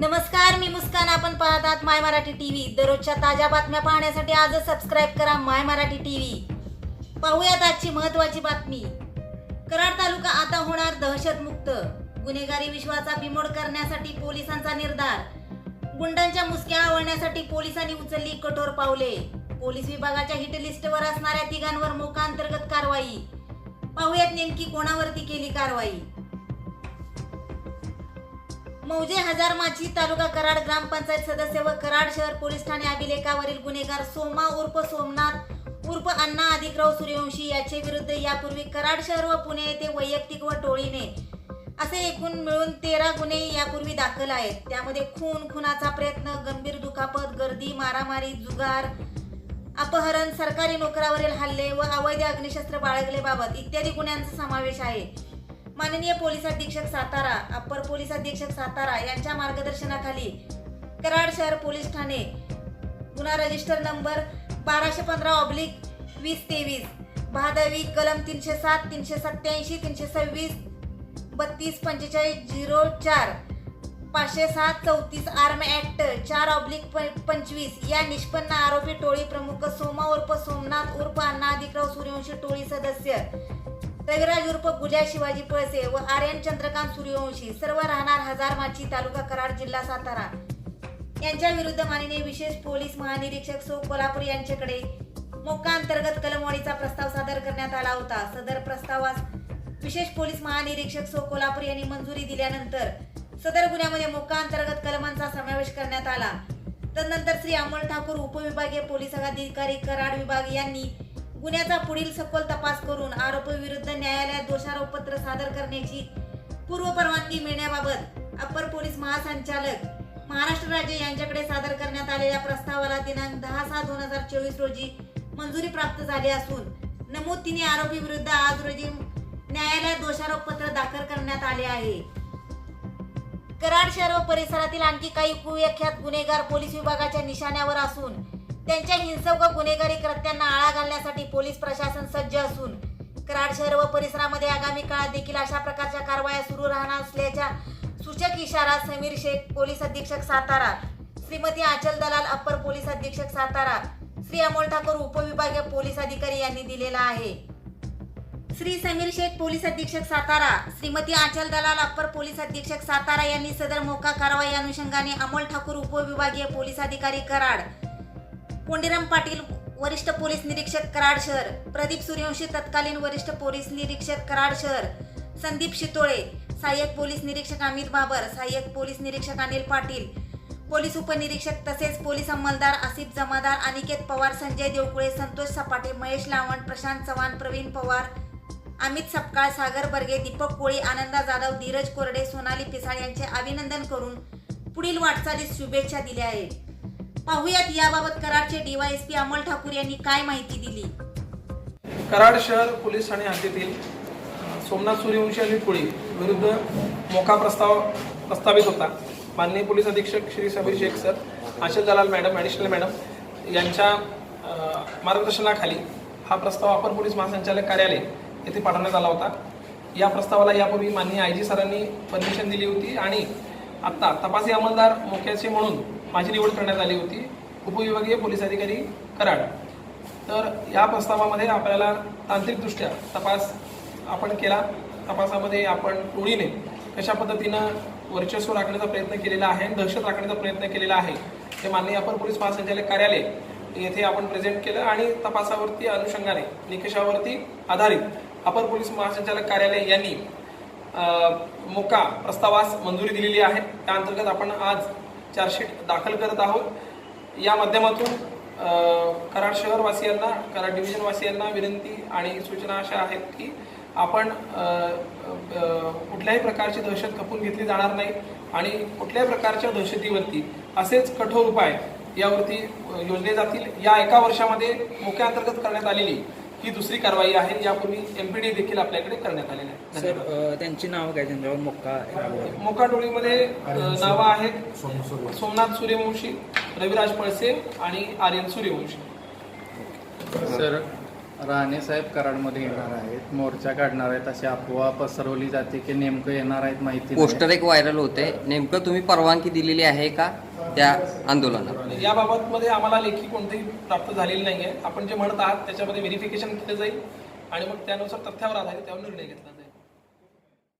नमस्कार मी मुस्कान. आपण पाहतात माय मराठी टीव्ही. दररोजच्या ताज्या बातम्या पाहण्यासाठी आजच सबस्क्राईब करा माय मराठी टीव्ही. पाहूयात आजची महत्वाची बातमी. कराड तालुका आता होणार दहशतमुक्त. गुन्हेगारी विश्वाचा बिमोड करण्यासाठी पोलिसांचा निर्धार. गुंडांच्या मुसक्या आवळण्यासाठी पोलिसांनी उचलली कठोर पावले. पोलीस विभागाच्या हिटलिस्टवर असणाऱ्या तिघांवर मोका अंतर्गत कारवाई. पाहूयात नेमकी कोणावरती केली कारवाई. मौजे हजार माझी तालुका कराड ग्रामपंचायत सदस्य व कराड शहर पोलीस ठाणे अभिलेखावरील गुन्हेगार सोमा उर्फ सोमनाथ उर्फ अण्णा अधिकराव सूर्यवंशी याचे विरुद्ध यापूर्वी कराड शहर व पुणे येथे वैयक्तिक व टोळीने असे एकूण मिळून तेरा गुन्हे यापूर्वी दाखल आहेत. त्यामध्ये खून खुनाचा प्रयत्न गंभीर दुखापत गर्दी मारामारी जुगार अपहरण सरकारी नोकरावरील हल्ले व अवैध अग्निशस्त्र बाळगलेबाबत इत्यादी गुन्ह्यांचा समावेश आहे. माननीय पोलीस अधीक्षक सातारा अप्पर पोलीस अधीक्षक सातारा यांच्या मार्गदर्शनाखाली कराड शहर पोलीस ठाणे गुन्हा रजिस्टर नंबर बाराशे पंधरा ऑब्लिक वीस तेवीस भादवी कलम तीनशे सात तीनशे सत्याऐंशी तीनशे सव्वीस बत्तीस पंचेचाळीस झिरो चार पाचशे सात चौतीस आर्म ॲक्ट चार ऑब्लिक प पंचवीस या निष्पन्न आरोपी टोळी प्रमुख सोमा उर्फ सोमनाथ उर्फ अण्णा अधिकराव सूर्यवंशी टोळी सदस्य रविराज उर्फ गुजा शिवाजी पळसे व आर्यन चंद्रकांत सूर्यवंशी सर्व राहणार हजार माची तालुका कराड जिल्हा सातारा. यांच्या विरुद्ध माननीय विशेष पोलीस महानिरीक्षक सो कोल्हापूर यांच्याकडे मोक्का अंतर्गत कलमवाडीचा प्रस्ताव सादर करण्यात आला होता. सदर प्रस्तावास विशेष पोलीस महानिरीक्षक सो कोल्हापूर यांनी मंजुरी दिल्यानंतर सदर गुन्ह्यामध्ये मोक्का अंतर्गत कलमांचा समावेश करण्यात आला. तदनंतर श्री अमोल ठाकूर उपविभागीय पोलीस अधिकारी कराड विभाग यांनी गुन्ह्याचा पुढील सखोल तपास करून आरोपी विरुद्ध न्यायालयात दोषारोपपत्र सादर करण्याची पूर्व परवानगी मिळण्याबाबत अप्पर पोलीस महासंचालक महाराष्ट्र राज्य यांच्याकडे सादर करण्यात आलेल्या प्रस्तावाला दिनांक दहा सहा दोन हजार चोवीस रोजी मंजुरी प्राप्त झाली असून नमूद तिने आरोपी विरुद्ध आज रोजी न्यायालयात दोषारोपपत्र दाखल करण्यात आले आहे. कराड शहर व परिसरातील आणखी काही कुव्याख्यात गुन्हेगार पोलीस विभागाच्या निशाण्यावर असून त्यांच्या हिंसक व गुन्हेगारी कृत्यांना आळा घालण्यासाठी पोलीस प्रशासन सज्ज असून कराड शहर व परिसरामध्ये आगामी काळात देखील अशा प्रकारच्या कारवाया सुरू राहणार असल्याच्या सूचक इशारा समीर शेख पोलीस अधीक्षक सातारा श्रीमती आचल दलाल अप्पर पोलीस अधीक्षक सातारा श्री अमोल ठाकूर उपविभागीय पोलीस अधिकारी यांनी दिलेला आहे. श्री समीर शेख पोलीस अधीक्षक सातारा श्रीमती आचल दलाल अप्पर पोलीस अधीक्षक सातारा यांनी सदर मोका कारवाई अनुषंगाने अमोल ठाकूर उपविभागीय पोलीस अधिकारी कराड कोंडीराम पाटील वरिष्ठ पोलीस निरीक्षक कराड शहर प्रदीप सूर्यवंशी तत्कालीन वरिष्ठ पोलीस निरीक्षक कराड शहर संदीप शितोळे सहाय्यक पोलीस निरीक्षक अमित बाबर सहाय्यक पोलीस निरीक्षक अनिल पाटील पोलीस उपनिरीक्षक तसेच पोलीस अंमलदार आसिफ जमादार अनिकेत पवार संजय देवकुळे संतोष सपाटे महेश लावण प्रशांत चव्हाण प्रवीण पवार अमित सपकाळ सागर बर्गे दीपक कोळी आनंदा जाधव धीरज कोरडे सोनाली पिसाळ यांचे अभिनंदन करून पुढील वाटचालीस शुभेच्छा दिल्या आहेत. पाहुयात याबाबत कराडचे डीवायएसपी अमोल ठाकूर यांनी काय माहिती दिली? कराड शहर पोलीस ठाणे हद्दीतील सोमनाथ सूर्यवंशी आणि टोळी विरुद्ध मोका प्रस्ताव प्रस्तावित होता. माननीय पोलीस अधीक्षक Shri Sabir Shaikh sir Ashal Dalal madam additional madam यांच्या मार्गदर्शनाखाली हा प्रस्ताव अपर पोलीस महासंचालक कार्यालय येथे पाठवण्यात आला होता. या प्रस्तावाला यापूर्वी माननीय आय जी सरांनी परमिशन दिली होती आणि आत्ता तपासी अंमलदार मोक्याचे म्हणून माझी निवड करण्यात आली होती. उपविभागीय पोलीस अधिकारी कराड. तर या प्रस्तावामध्ये आपल्याला तांत्रिकदृष्ट्या तपास आपण केला. तपासामध्ये आपण टोळीने कशा पद्धतीनं वर्चस्व राखण्याचा प्रयत्न केलेला आहे दहशत राखण्याचा प्रयत्न केलेला आहे हे माननीय अपर पोलीस महासंचालक कार्यालय येथे आपण प्रेझेंट केलं आणि तपासावरती अनुषंगाने निकषावरती आधारित अपर पोलीस महासंचालक कार्यालय यांनी मोका प्रस्तावास मंजुरी दिलेली आहे. त्या अंतर्गत आपण आज चार्जशीट दाखल करत आहोत. या माध्यमातून कराड शहरवासियांना कराड डिव्हिजनवासियांना विनंती आणि सूचना अशा आहेत की आपण कुठल्याही प्रकारची दहशत खपून घेतली जाणार नाही आणि कुठल्याही प्रकारच्या दहशतीवरती असेच कठोर उपाय यावरती योजले जातील. या एका वर्षामध्ये मोक्या अंतर्गत करण्यात आलेली ही दुसरी कारवाई आहे यापूर्वी एमपीडी देखील आपल्याकडे करण्यात आलेली आहे. त्यांची नावं काय त्यांच्यावर मोक्का. मोका टोळीमध्ये नावं आहेत. सोमनाथ सूर्यवंशी रविराज पळसे आणि आर्यन सूर्यवंशी. सर राणे साहेब कराडमध्ये येणार आहेत मोर्चा काढणार आहेत अशी अफवा पसरवली जाते की नेमकं येणार आहेत माहिती नाही. पोस्टर एक व्हायरल होते नेमकं तुम्ही परवानगी दिलेली आहे का? त्या आंदोलनात. याबाबत मध्ये आम्हाला लेखी कोणतीही प्राप्त झालेली नाही आहे आपण जे म्हणत आहात त्याच्यामध्ये व्हेरिफिकेशन केलं जाईल आणि मग त्यानुसार तथ्यावर आधारित त्यावर निर्णय घेतला जाईल.